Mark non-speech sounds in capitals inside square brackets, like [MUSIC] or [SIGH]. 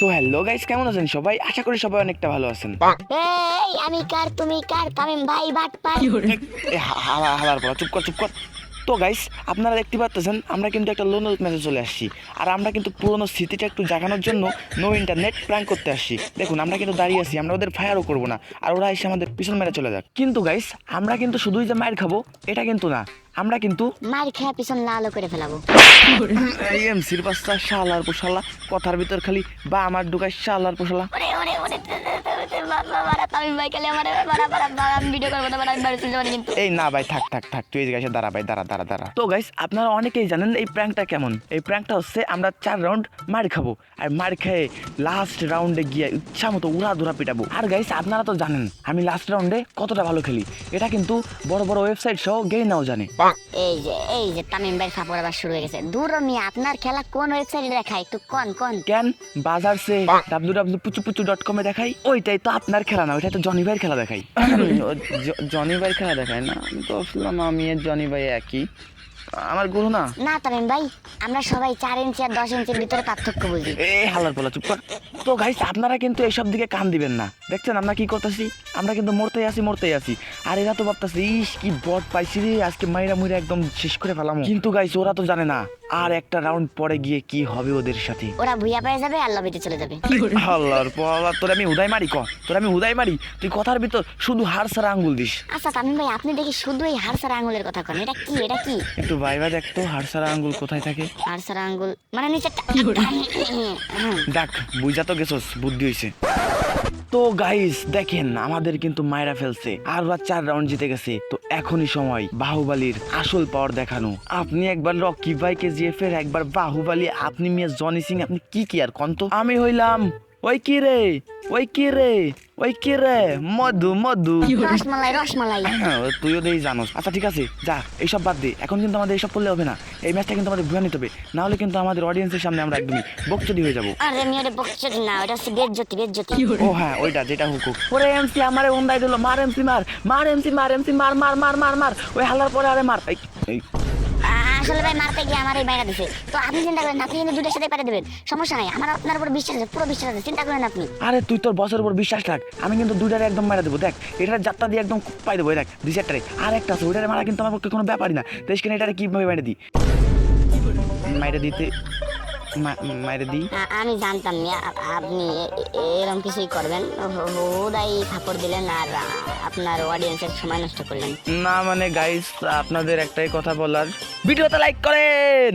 তো hello guys কেমন আছেন সবাই? আশা করি সবাই অনেকটা ভালো আছেন। এই আমি কার তুমি কার? তামিম ভাই বাট হা- হালা হালার পর চুপ কর চুপ কর। তো গাইস আপনারা দেখতে পাচ্ছেন আমরা কিন্তু একটা লোন ম্যাচে চলে আসছি। আর আমরা কিন্তু পুরোনো স্মৃতিটা একটু জাগানোর জন্য নো ইন্টারনেট প্র্যাঙ্ক করতে আসছি। দেখুন আমরা কিন্তু দাঁড়িয়ে আছি আমরা ওদের ফায়ারও করব না। আর ওরা এসে আমাদের পিছন মেরে চলে যাক। কিন্তু গাইস আমরা কিন্তু শুধুই যে মায়ের খাব এটা কিন্তু না। আমরা কিন্তু মার খেয়ে পিছন লাল করে ফেলাবো। এই এমসির বাচ্চা শালার পোশালা কথার ভিতর খালি বা আমার ঢুকায় শালার পোশালা। তামিম ভাই আমারে আমি ভিডিও করব না আমি বাড়ি চলে যাব কিন্তু এই না ভাই থাক থাক থাক তুই দাঁড়া ভাই দাঁড়া দাঁড়া দাঁড়া। তো গাইস আপনারা অনেকেই জানেন এই প্র্যাঙ্কটা কেমন? এই প্র্যাঙ্কটা হচ্ছে আমরা চার রাউন্ড মার খাব আর মার খেয়ে লাস্ট রাউন্ডে গিয়ে ইচ্ছা মতো উড়া ধুরা পিটাবো। আর গাইস আপনারা তো জানেন আমি লাস্ট রাউন্ডে কতটা ভালো খেলি। এটা কিন্তু বড় বড় ওয়েবসাইট সহ গেই নাও জানে। এই যে এই যে তামিম ভাই ফাপড় আবার শুরু হয়ে গেছে। দূর আপনার খেলা কোন ওয়েবসাইটে দেখায়? একটু কোন কোন? কেন? বাজার সে ডাব্লিউ ডাব্লিউ পুচু পুচু ডট কমে দেখাই ওইটাই তো আপনার খেলা না ওইটাই তো জনি ভাইয়ের খেলা দেখাই। [COUGHS] জনি ভাইয়ের খেলা দেখায় না। আমি তো ভাবছিলাম আমি আর জনি ভাই একই। আমার গুরু না? না তামিম ভাই আমরা সবাই চার ইঞ্চি আর দশ ইঞ্চির ভিতরে পার্থক্য বুঝি। এ হালার পোলা চুপ কর। তো গাইস আপনারা কিন্তু এইসব দিকে কান দিবেন না। দেখছেন আমরা কি করতেছি? আমরা কিন্তু মরতেই আছি মরতেই আছি। আর এরা তো ভাবতেছে ইস কি বট পাইছি রে আজকে মাইরা মুইরা একদম শেষ করে ফেলাম। কিন্তু গাইস ওরা তো জানে না। আর একটা রাউন্ড পরে গিয়ে কি হবে ওদের সাথে? ওরা ভুইয়া পেয়ে যাবে আর লবিতে চলে যাবে। আল্লাহর পোলা তোর আমি হুদাই মারি ক? তোর আমি হুদাই মারি? তুই কথার ভিতর শুধু হার সারা আঙ্গুল দিস। আচ্ছা তামিম ভাই আপনি দেখি শুধু এই হারসার আঙ্গুলের কথা কন। এটা কি? এটা কি? একটু ভাইবা দেখতো হার সারা আঙ্গুল কোথায় থাকে? হারসার আঙ্গুল মানে নিচে দেখ বুঝা তো গেছস বুদ্ধি হইছে। তো গাইস দেখেন, আমাদের কিন্তু মায়েরা ফেলছে। আর বা চার রাউন্ড জিতে গেছে। তো এখনই সময় বাহুবালির আসল পাওয়ার দেখানো। আপনি একবার রকি ভাই কে জিএফ এর একবার বাহুবালি, আপনি মিয়া জনি সিং, আপনি কি কি আর কন্ত আমি হইলাম, ওই কি রে? ওই কি রে ওই কি রে মধু মধু রসমালাই রসমালাই। হ্যাঁ, তুইও দেই জানোস। আচ্ছা ঠিক আছে যা এইসব বাদ দে। এখন কিন্তু আমাদের এইসব করলে হবে না। এই ম্যাচটা কিন্তু আমাদের ভুয়া নিতে হবে। না হলে কিন্তু আমাদের অডিয়েন্সের সামনে আমরা একদমই বকচুদি হয়ে যাব। আরে আমি ওটা বকচটি না ওটা হচ্ছে বেজ্জতি বেজ্জতি ও হ্যাঁ ওইটা যেটা হুকুক। ওরে এমসি আমারে ওন্দাই দিল। মার এমসি মার। মার এমসি মার এমসি মার মার মার মার মার। ওই হালার পরে আরে মার। এই, আসলে ভাই মারতে গিয়ে আমার এই বাইরে দিছে। তো আপনি চিন্তা করেন আপনি কিন্তু দুটার সাথে পাঠিয়ে দেবেন। সমস্যা নাই, আমার আপনার উপর বিশ্বাস আছে, পুরো বিশ্বাস আছে, চিন্তা করেন আপনি। আরে তুই তোর বসের উপর বিশ্বাস রাখ, আমি কিন্তু দুইটারে একদম মারা দেবো, দেখ, এটার যাত্রা দিয়ে একদম পাই দেবো দেখ, দুই চারটারে। আর একটা আছে, ওইটারে মারা কিন্তু আমার পক্ষে কোনো ব্যাপারই না। দেশ কিনা এটারে কীভাবে মাইরে দিই? মাইরে দিতে মাইরে দিই। আমি জানতাম না আপনি এরকম কিছুই করবেন। হুদাই ঠাকুর দিলেন আর আপনার অডিয়েন্সের সময় নষ্ট করলেন। না মানে গাইস আপনাদের একটাই কথা বলার। ভিডিওতে লাইক করেন!